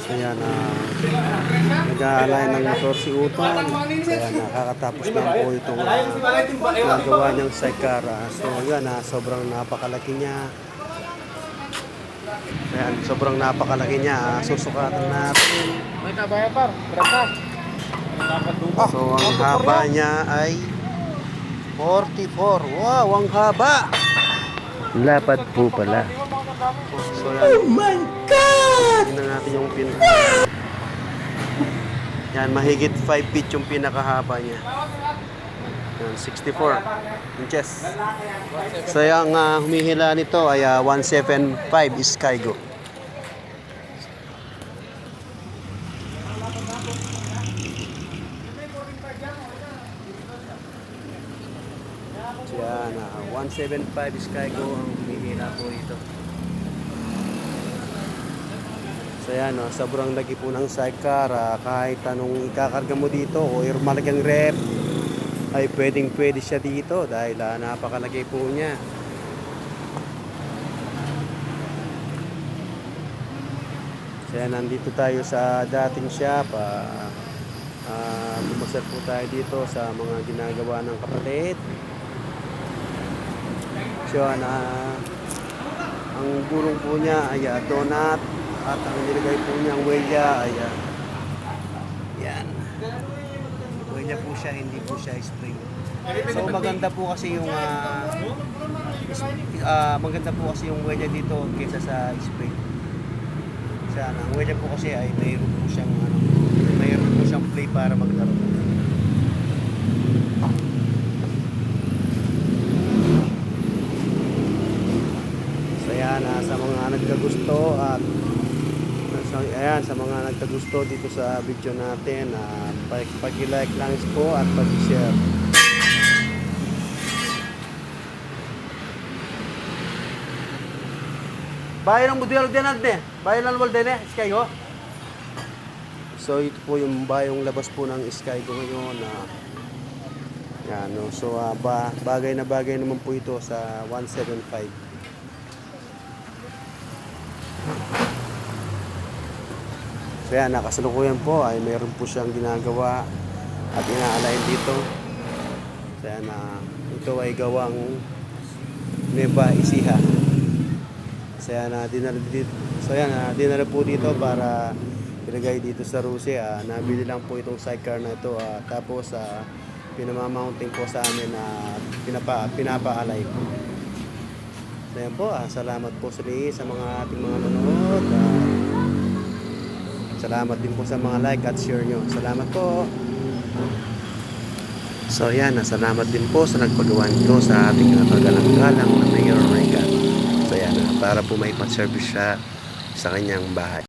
So yan, ah, nag-aalay ng motor si Utol. Kaya nakakatapos lang po itong ah, nagawa niyang sidecar. ah. So yan, ah, sobrang napakalaki niya. Ayan, sobrang napakalaki niya. ah. Susukatan natin. May kabaya par, berapa? So ang haba niya ay 44. Wow, ang haba! Lapad po pala. So, yan. Oh my God! Tingnan natin yung. Yan, mahigit 5 feet yung pinakahaba niya. Yan, 64 inches. So yung ah, humihila nito ay ah, 175 Skygo. So yan, ah, 175 Skygo ang humihila po ito. So yan, no, sobrang lagi po ng sidecar. ah, kahit anong ikakarga mo dito o yung malaking rep, ay pwedeng pwede siya dito dahil ah, napakalaki po niya. So yan, nandito tayo sa dating shop. ah ah, bumasal po tayo dito sa mga ginagawa ng kapatid. So yan, ah, ang gulong po niya ay ah, donut at ang nilagay po niyang welya ay ah, yan. Welya po siya, hindi po siya spring. So maganda po kasi yung is- ah, maganda po kasi yung welya dito kaysa sa spring. Sa ano, ang welya po kasi ay mayroon po siyang ano, mayroon po siyang play para maglaro. So yan, sa mga nagkagusto at so, ayan, sa mga nagkagusto dito sa video natin, uh, pag-like lang po at pag-share. Bayan ng modelo din natin eh. Bayan ng wal din eh, Sky ho. So ito po yung bayong labas po ng Sky ko ngayon na yan, no? So ah, ba, bagay na bagay naman po ito sa 175. Yan, nakasalukuyan po ay mayroon po siyang ginagawa at ina-align dito. So yan, ah, ito ay gawang Nueva Ecija. Yan, uh, dinala dito. So yan, ah, dinala po dito para ilagay dito sa Rusi. ah nabili lang po itong sidecar na ito. ah, tapos uh, pinamamounting po sa amin na pinapa, pinapa-alay po. So yan po, ah, salamat po sa sa mga ating mga nanonood. ah, salamat din po sa mga like at share nyo. Salamat po. So yan, ah, salamat din po sa nagpagawa nito sa ating nakagalang-galang na Mayor Reagan. So yan, ah, para po may pa-service siya sa kanyang bahay.